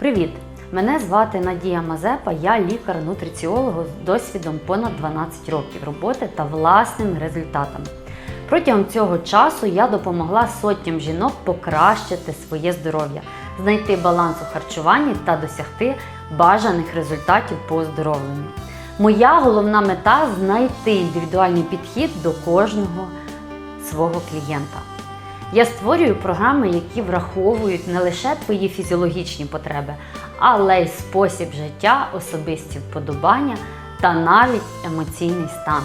Привіт! Мене звати Надія Мазепа, я лікар-нутриціолог з досвідом понад 12 років роботи та власними результатами. Протягом цього часу я допомогла сотням жінок покращити своє здоров'я, знайти баланс у харчуванні та досягти бажаних результатів по оздоровленню. Моя головна мета знайти індивідуальний підхід до кожного свого клієнта. Я створюю програми, які враховують не лише твої фізіологічні потреби, але й спосіб життя, особисті вподобання та навіть емоційний стан.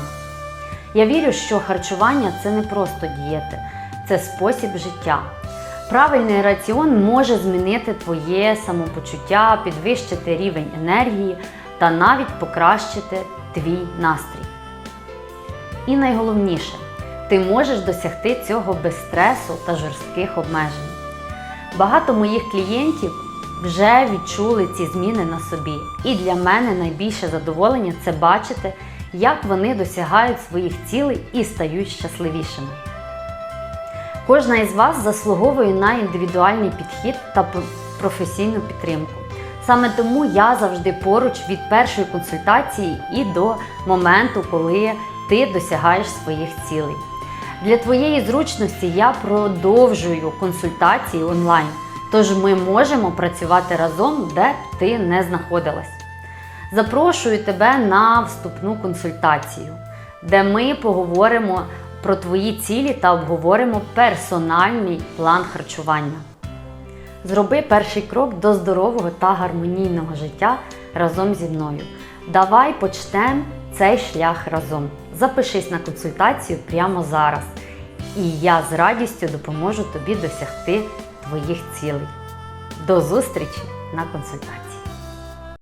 Я вірю, що харчування це не просто дієти, це спосіб життя. Правильний раціон може змінити твоє самопочуття, підвищити рівень енергії та навіть покращити твій настрій. І найголовніше, ти можеш досягти цього без стресу та жорстких обмежень. Багато моїх клієнтів вже відчули ці зміни на собі, і для мене найбільше задоволення це бачити, як вони досягають своїх цілей і стають щасливішими. Кожна із вас заслуговує на індивідуальний підхід та професійну підтримку. Саме тому я завжди поруч від першої консультації і до моменту, коли ти досягаєш своїх цілей. Для твоєї зручності я продовжую консультації онлайн, тож ми можемо працювати разом, де б ти не знаходилась. Запрошую тебе на вступну консультацію, де ми поговоримо про твої цілі та обговоримо персональний план харчування. Зроби перший крок до здорового та гармонійного життя разом зі мною. Давай почнемо цей шлях разом. Запишись на консультацію прямо зараз, і я з радістю допоможу тобі досягти твоїх цілей. До зустрічі на консультації!